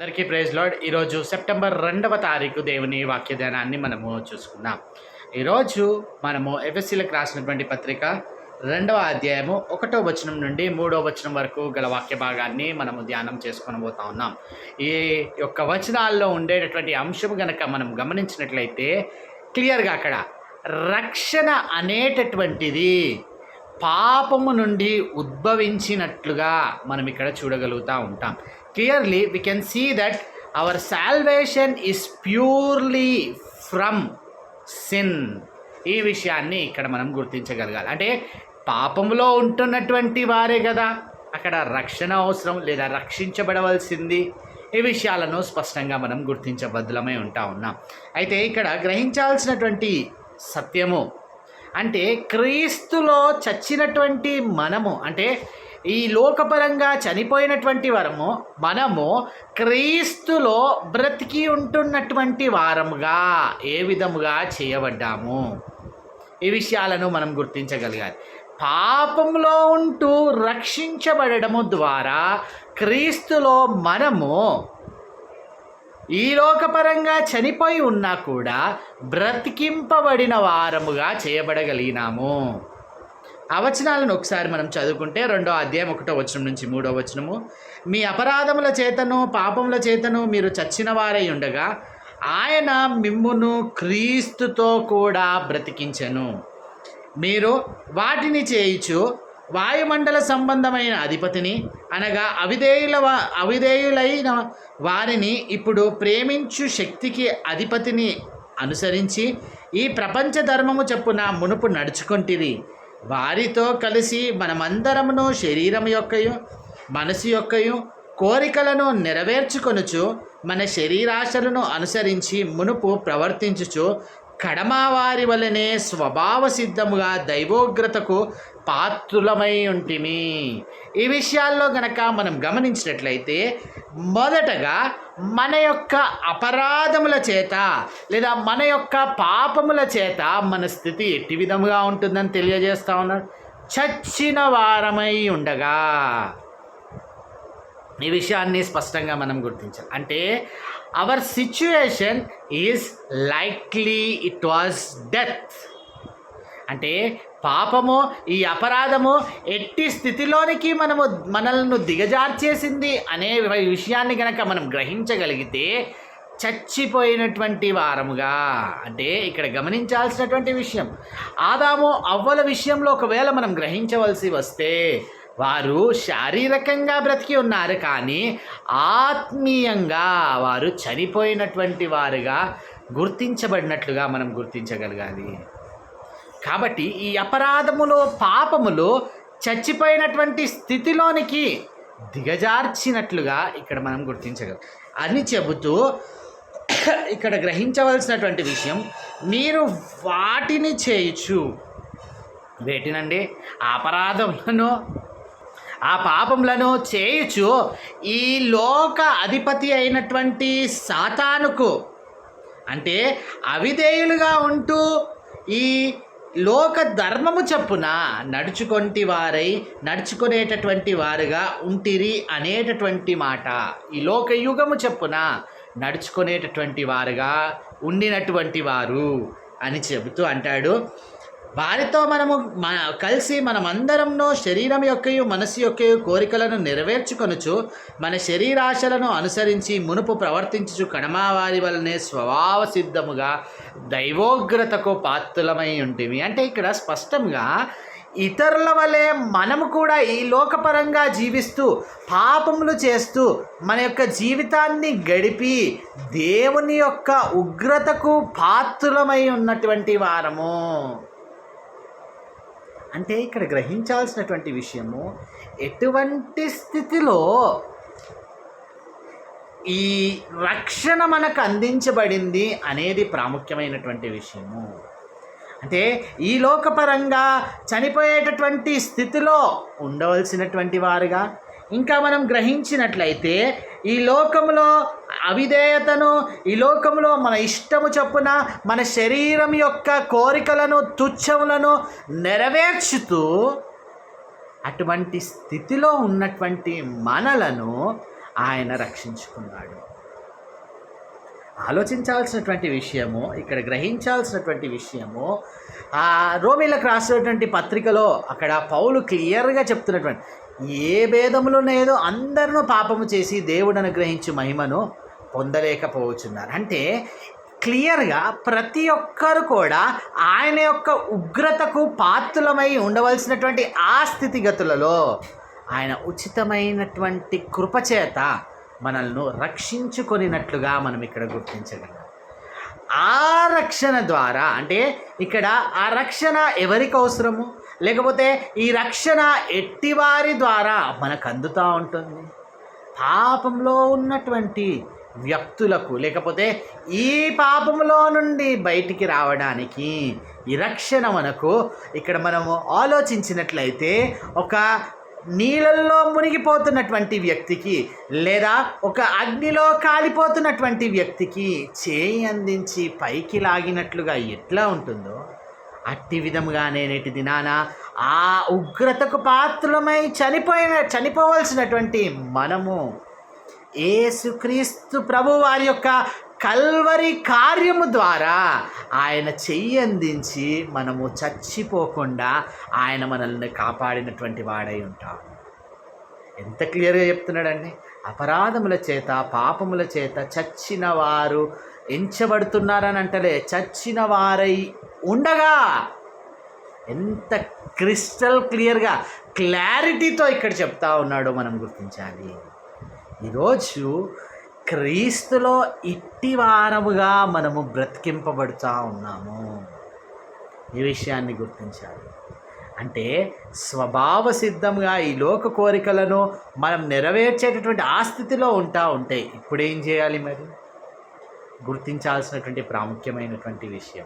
అందరికీ praise lord ఈరోజు September రెండవ తారీఖు దేవుని వాక్యదానాన్ని మనము చూసుకుందాం. ఈరోజు మనము ఎఫ్ఎస్సీలకు రాసినటువంటి పత్రిక రెండవ అధ్యాయము ఒకటో వచనం నుండి మూడో వచనం వరకు గల వాక్య భాగాన్ని మనము ధ్యానం చేసుకొని పోతా ఉన్నాం. ఈ యొక్క వచనాల్లో ఉండేటటువంటి అంశం గనక మనం గమనించినట్లయితే క్లియర్గా అక్కడ రక్షణ అనేటటువంటిది పాపము నుండి ఉద్భవించినట్లుగా మనం ఇక్కడ చూడగలుగుతూ ఉంటాం. Clearly we can see that our salvation is purely from sin ఈ విషయాన్ని ఇక్కడ మనం గుర్తించగలగాలి. అంటే పాపంలో ఉంటున్నటువంటి వారే కదా. అక్కడ రక్షణ అవసరం లేదా రక్షించబడవలసింది. ఈ విషయాలను స్పష్టంగా మనం గుర్తించబద్దులమై ఉంటా ఉన్నాం. అయితే ఇక్కడ గ్రహించాల్సినటువంటి సత్యము అంటే క్రీస్తులో చచ్చినటువంటి మనము అంటే ఈ లోకపరంగా చనిపోయినటువంటి వరము మనము క్రీస్తులో బ్రతికి ఉంటున్నటువంటి వారముగా ఏ విధముగా చేయబడ్డాము? ఈ విషయాలను మనం గుర్తించగలగాలి. పాపంలో ఉంటూ రక్షించబడము ద్వారా క్రీస్తులో మనము ఈ లోకపరంగా చనిపోయి ఉన్నా కూడా బ్రతికింపబడిన వారముగా చేయబడగలిగినాము. అవచనాలను ఒకసారి మనం చదువుకుంటే రెండో అధ్యాయం ఒకటో వచనం నుంచి మూడో వచనము. మీ అపరాధముల చేతను పాపముల చేతను మీరు చచ్చిన వారై ఉండగా ఆయన మిమ్మును క్రీస్తుతో కూడా బ్రతికించను. మీరు వాటిని చేయిచు వాయుమండల సంబంధమైన అధిపతిని అనగా అవిధేయుల వా- అవిధేయులైన వారిని ఇప్పుడు ప్రేమించు శక్తికి అధిపతిని అనుసరించి ఈ ప్రపంచ ధర్మము చెప్పున మునుపు నడుచుకుంటుంది వారితో కలిసి మనమందరమును శరీరం యొక్కయు మనసు యొక్కయు కోరికలను నెరవేర్చుకొనుచు మన శరీరాశలను అనుసరించి మునుపు ప్రవర్తించుచు కడమావారి వలనే స్వభావ సిద్ధముగా దైవోగ్రతకు పాత్రులమై ఉంటిమి ఈ విషయాల్లో గనక మనం గమనించినట్లయితే మొదటగా మన యొక్క అపరాధముల చేత లేదా మన యొక్క పాపముల చేత మన స్థితి ఎట్టి విధముగా ఉంటుందని తెలియజేస్తా ఉన్నాడు. చచ్చిన వారమై ఉండగా. ఈ విషయాన్ని స్పష్టంగా మనం గుర్తించాలి. అంటే our situation is likely it was death అంటే పాపము ఈ అపరాధము ఎట్టి స్థితిలోనికి మనము మనల్ని దిగజార్చేసింది అనే విషయాన్ని కనుక మనం గ్రహించగలిగితే చచ్చిపోయినటువంటి వారముగా. అంటే ఇక్కడ గమనించాల్సినటువంటి విషయం. ఆదాము అవ్వల విషయంలో ఒకవేళ మనం గ్రహించవలసి వస్తే వారు శారీరకంగా బ్రతికి ఉన్నారు కానీ ఆత్మీయంగా వారు చనిపోయినటువంటి వారుగా గుర్తించబడినట్లుగా మనం గుర్తించగలగాలి. కాబట్టి ఈ అపరాధములో పాపములో చచ్చిపోయినటువంటి స్థితిలోనికి దిగజార్చినట్లుగా ఇక్కడ మనం గుర్తించగలం. అని చెబుతూ ఇక్కడ గ్రహించవలసినటువంటి విషయం మీరు వాటిని చేయొచ్చు వేటినండి? ఆ అపరాధములను ఆ పాపములను చేయుచు ఈ లోక అధిపతి అయినటువంటి సాతానుకు అంటే అవిధేయులుగా ఉంటూ ఈ లోక ధర్మము చెప్పున నడుచుకొంటి వారై నడుచుకునేటటువంటి వారుగా ఉంటిరి అనేటటువంటి మాట. ఈ లోక యుగము చెప్పున నడుచుకునేటటువంటి వారుగా ఉండినటువంటి వారు అని చెబుతూ అంటాడు. వారితో మనము మన కలిసి మనమందరంలో శరీరం యొక్కయు మనసు యొక్కయు కోరికలను నెరవేర్చుకొనుచు మన శరీరాశలను అనుసరించి మునుపు ప్రవర్తించుచు కణమావారి వలనే స్వభావ సిద్ధముగా దైవోగ్రతకు పాత్రులమై ఉంటుంది అంటే ఇక్కడ స్పష్టంగా ఇతరుల వలె మనము కూడా ఈ లోకపరంగా జీవిస్తూ పాపములు చేస్తూ మన యొక్క జీవితాన్ని గడిపి దేవుని యొక్క ఉగ్రతకు పాత్రులమై ఉన్నటువంటి వారము. అంటే ఇక్కడ గ్రహించాల్సినటువంటి విషయము ఎటువంటి స్థితిలో ఈ రక్షణ మనకు అందించబడింది అనేది ప్రాముఖ్యమైనటువంటి విషయము. అంటే ఈ లోకపరంగా చనిపోయేటటువంటి స్థితిలో ఉండవలసినటువంటి వారుగా ఇంకా మనం గ్రహించినట్లయితే ఈ లోకంలో అవిధేయతను ఈ లోకంలో మన ఇష్టము చొప్పున మన శరీరం యొక్క కోరికలను తుచ్చములను నెరవేర్చుతూ అటువంటి స్థితిలో ఉన్నటువంటి మనలను ఆయన రక్షించుకున్నాడు. ఆలోచించాల్సినటువంటి విషయము ఇక్కడ గ్రహించాల్సినటువంటి విషయము ఆ రోమిలకు రాసినటువంటి పత్రికలో అక్కడ పౌలు క్లియర్గా చెప్తున్నటువంటి ఏ భేదములు లేదో అందరూ పాపము చేసి దేవుడు అనుగ్రహించి మహిమను పొందలేకపోవచ్చున్నారు. అంటే క్లియర్గా ప్రతి ఒక్కరు కూడా ఆయన యొక్క ఉగ్రతకు పాత్రులమై ఉండవలసినటువంటి ఆ స్థితిగతులలో ఆయన ఉచితమైనటువంటి కృపచేత మనల్ని రక్షించుకొనినట్లుగా మనం ఇక్కడ గుర్తించగలం. ఆ రక్షణ ద్వారా అంటే ఇక్కడ ఆ రక్షణ ఎవరికి అవసరము? లేకపోతే ఈ రక్షణ ఎట్టివారి ద్వారా మనకు అందుతూ ఉంటుంది? పాపంలో ఉన్నటువంటి వ్యక్తులకు లేకపోతే ఈ పాపంలో నుండి బయటికి రావడానికి ఈ రక్షణ మనకు ఇక్కడ మనము ఆలోచించినట్లయితే ఒక నీళ్ళల్లో మునిగిపోతున్నటువంటి వ్యక్తికి లేదా ఒక అగ్నిలో కాలిపోతున్నటువంటి వ్యక్తికి చేయి అందించి పైకి లాగినట్లుగా ఎట్లా ఉంటుందో అట్టి విధముగానే నేటి దినాన ఆ ఉగ్రతకు పాత్రలమై చనిపోయిన చనిపోవలసినటువంటి మనము ఏసుక్రీస్తు ప్రభు వారి యొక్క కల్వరి కార్యము ద్వారా ఆయన చెయ్యి అందించి మనము చచ్చిపోకుండా ఆయన మనల్ని కాపాడినటువంటి వాడై ఉంటాం. ఎంత క్లియర్గా చెప్తున్నాడండి? అపరాధముల చేత పాపముల చేత చచ్చిన వారు ఎంచబడుతున్నారని అంటలే చచ్చిన వారై ఉండగా. ఎంత క్రిస్టల్ క్లియర్గా క్లారిటీతో ఇక్కడ చెప్తా ఉన్నాడో మనం గుర్తించాలి. ఈరోజు క్రీస్తులో ఇట్టి వారముగా మనము బ్రతికింపబడుతూ ఉన్నాము. ఈ విషయాన్ని గుర్తించాలి. అంటే స్వభావ సిద్ధంగా ఈ లోక కోరికలను మనం నెరవేర్చేటటువంటి ఆ స్థితిలో ఉంటా ఉంటాయి ఇప్పుడు ఏం చేయాలి మరి? గుర్తించాల్సినటువంటి ప్రాముఖ్యమైనటువంటి విషయం.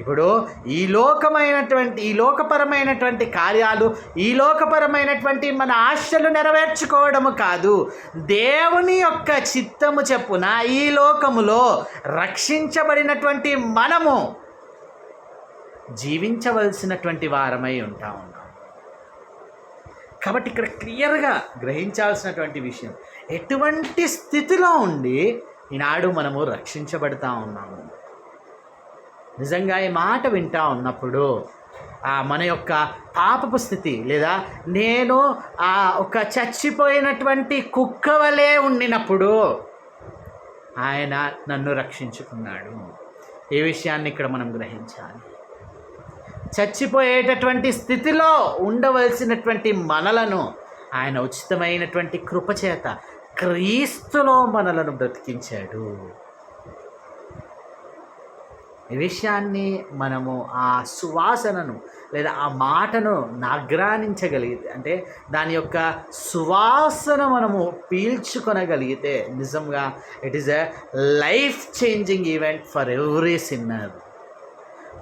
ఇప్పుడు ఈ లోకమైనటువంటి ఈ లోకపరమైనటువంటి కార్యాలు ఈ లోకపరమైనటువంటి మన ఆశలు నెరవేర్చుకోవడము కాదు. దేవుని యొక్క చిత్తము చెప్పున ఈ లోకములో రక్షించబడినటువంటి మనము జీవించవలసినటువంటి వారమై ఉంటా ఉన్నాం. కాబట్టి ఇక్కడ క్లియర్గా గ్రహించాల్సినటువంటి విషయం ఎటువంటి స్థితిలో ఉండి ఈనాడు మనము రక్షించబడతా ఉన్నాము. నిజంగా ఈ మాట వింటా ఉన్నప్పుడు ఆ మన యొక్క పాపపు స్థితి లేదా నేను ఆ ఒక చచ్చిపోయినటువంటి కుక్క వలె ఉండినప్పుడు ఆయన నన్ను రక్షించుకున్నాడు. ఈ విషయాన్ని ఇక్కడ మనం గ్రహించాలి. చచ్చిపోయేటటువంటి స్థితిలో ఉండవలసినటువంటి మనలను ఆయన ఉచితమైనటువంటి కృపచేత క్రీస్తులో మనలను బ్రతికించాడు. ఈ విషయాన్ని మనము ఆ సువాసనను లేదా ఆ మాటను నాగ్రానించగలిగితే అంటే దాని యొక్క సువాసన మనము పీల్చుకొనగలిగితే నిజంగా it is a life changing event for every sinner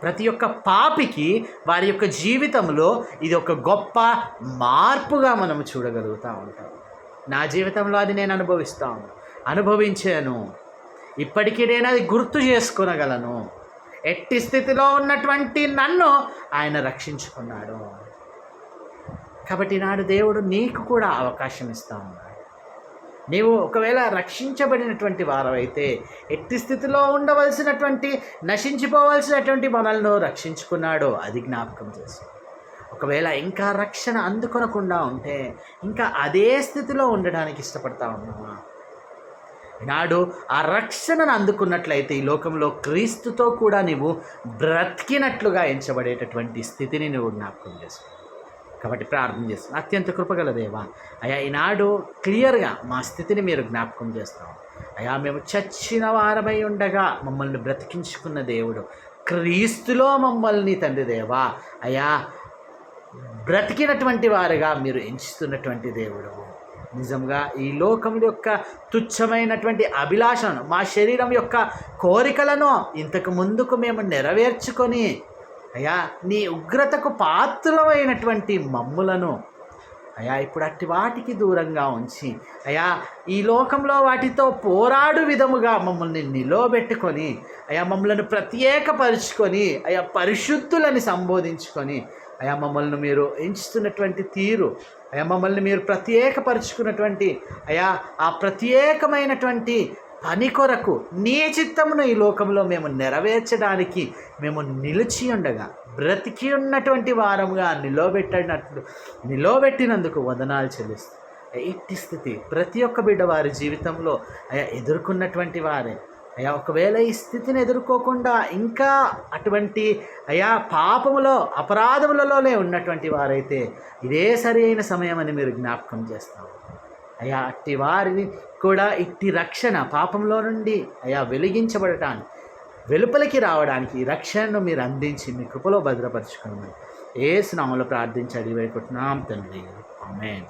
ప్రతి ఒక్క పాపికి వారి యొక్క జీవితంలో ఇది ఒక గొప్ప మార్పుగా మనం చూడగలుగుతూ ఉంటాం. నా జీవితంలో అది నేను అనుభవిస్తాను అనుభవించాను. ఇప్పటికీ నేను అది గుర్తు చేసుకునగలను. ఎట్టి స్థితిలో ఉన్నటువంటి నన్ను ఆయన రక్షించుకున్నాడు. కాబట్టి నాడు దేవుడు నీకు కూడా అవకాశం ఇస్తా ఉన్నాడు. నీవు ఒకవేళ రక్షించబడినటువంటి వారవైతే ఎట్టి స్థితిలో ఉండవలసినటువంటి నశించిపోవలసినటువంటి మనల్ని రక్షించుకున్నాడో అది జ్ఞాపకం చేసి ఒకవేళ ఇంకా రక్షణ అందుకొనకుండా ఉంటే ఇంకా అదే స్థితిలో ఉండడానికి ఇష్టపడతా ఉన్నామా? ఈనాడు ఆ రక్షణను అందుకున్నట్లయితే ఈ లోకంలో క్రీస్తుతో కూడా నీవు బ్రతికినట్లుగా ఎంచబడేటటువంటి స్థితిని నువ్వు జ్ఞాపకం చేసుకో. కాబట్టి ప్రార్థన చేస్తాను అత్యంత కృపగల దేవా అయా ఈనాడు క్లియర్గా మా స్థితిని మీరు జ్ఞాపకం చేస్తాం. అయా మేము చచ్చిన వారమై ఉండగా మమ్మల్ని బ్రతికించుకున్న దేవుడు క్రీస్తులో మమ్మల్ని తండ్రి దేవా. అయా బ్రతికినటువంటి వారుగా మీరు ఎంచుతున్నటువంటి దేవుడు. నిజంగా ఈ లోకం యొక్క తుచ్చమైనటువంటి అభిలాషను మా శరీరం యొక్క కోరికలను ఇంతకు ముందుకు మేము నెరవేర్చుకొని అయ్యా నీ ఉగ్రతకు పాత్రమైనటువంటి మమ్ములను అయా ఇప్పుడు అట్టి వాటికి దూరంగా ఉంచి అయా ఈ లోకంలో వాటితో పోరాడు విధముగా మమ్మల్ని నిలవబెట్టుకొని అయా మమ్మల్ని ప్రత్యేకపరుచుకొని అయా పరిశుద్ధులని సంబోధించుకొని అయా మమ్మల్ని మీరు ఎంచుతున్నటువంటి తీరు అయా మమ్మల్ని మీరు ప్రత్యేకపరుచుకున్నటువంటి అయా ఆ ప్రత్యేకమైనటువంటి పని కొరకు నీ చిత్తమును ఈ లోకంలో మేము నెరవేర్చడానికి మేము నిలిచి ఉండగా బ్రతికి ఉన్నటువంటి వారముగా నిలవబెట్టినట్లు నిలవబెట్టినందుకు వదనాలు చెల్లిస్తాం. ఇట్టి స్థితి ప్రతి ఒక్క బిడ్డ వారి జీవితంలో అయా ఎదుర్కొన్నటువంటి వారే. అయా ఒకవేళ ఈ స్థితిని ఎదుర్కోకుండా ఇంకా అటువంటి అయా పాపములో అపరాధములలోనే ఉన్నటువంటి వారైతే ఇదే సరి అయిన సమయం అని మీరు జ్ఞాపకం చేస్తారు అయా అట్టి వారిని కూడా ఇట్టి రక్షణ పాపంలో నుండి అయా వెలిగించబడటానికి వెలుపలికి రావడానికి రక్షణను మీరు అందించి మీ కృపలో భద్రపరచుకోమని. ఏ స్నామంలో ప్రార్థించి అడిగి వేడుకుంటున్నాం తండ్రి. ఆమెన్.